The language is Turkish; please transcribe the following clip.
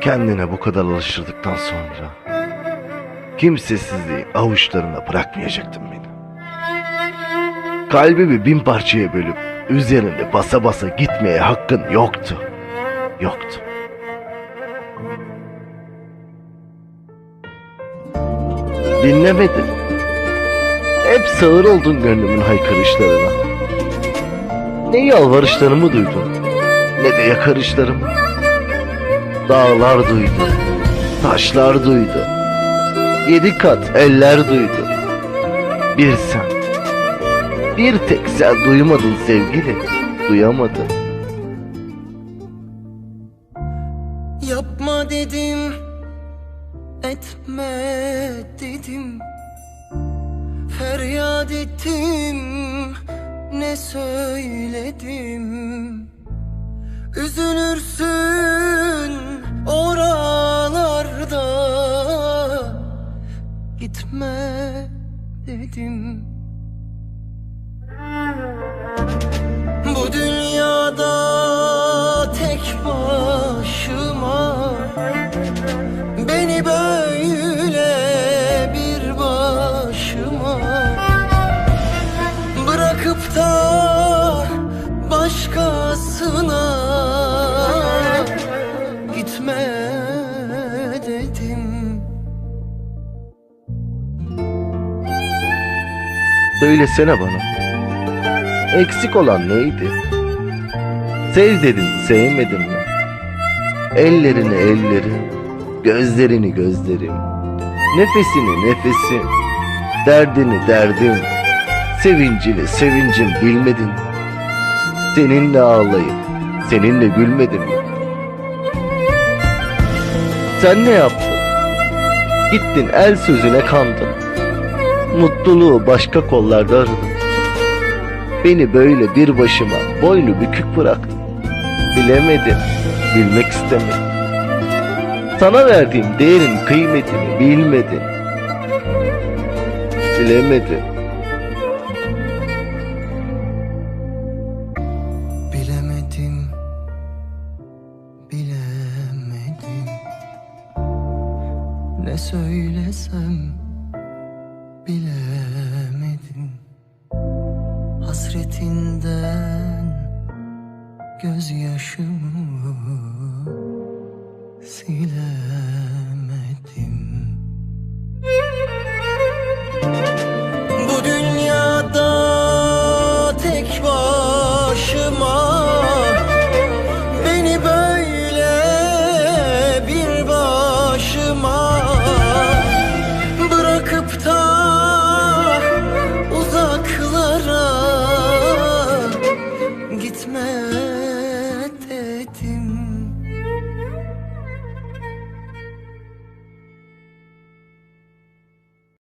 Kendine bu kadar alıştırdıktan sonra kimsesizliği avuçlarına bırakmayacaktın beni. Kalbimi bin parçaya bölüp üzerinde basa basa gitmeye hakkın yoktu. Yoktu. Dinlemedin. Hep sağır oldun gönlümün haykırışlarına. Ne yalvarışlarımı duydun, ne de yakarışlarımı. Dağlar duydu, taşlar duydu, yedi kat eller duydu. Bir sen, bir tek sen duymadın sevgili, duyamadın. Yapma dedim Etme dedim Feryat ettim Ne söyledim? Üzülürsün oralarda Gitme dedim. Bu dünyada tek başıma Beni böyle da başkasına Gitme dedim Söylesene bana. Eksik olan neydi? Sev dedin, sevmedin mi? Ellerini ellerim, gözlerini gözlerim, nefesini nefesim, derdini derdim, sevincini sevincim bilmedin. Seninle ağlayıp, seninle gülmedim mi? Sen ne yaptın? Gittin el sözüne kandın. Mutluluğu başka kollarda aradın. Beni böyle bir başıma boynu bükük bıraktın. Bilemedim, bilmek istemedim. Sana verdiğim değerin kıymetini bilmedin. Bilemedim. Bilemedim. Ne söylesem Bilemedim. Hasretinden Gözyaşımı Silemedim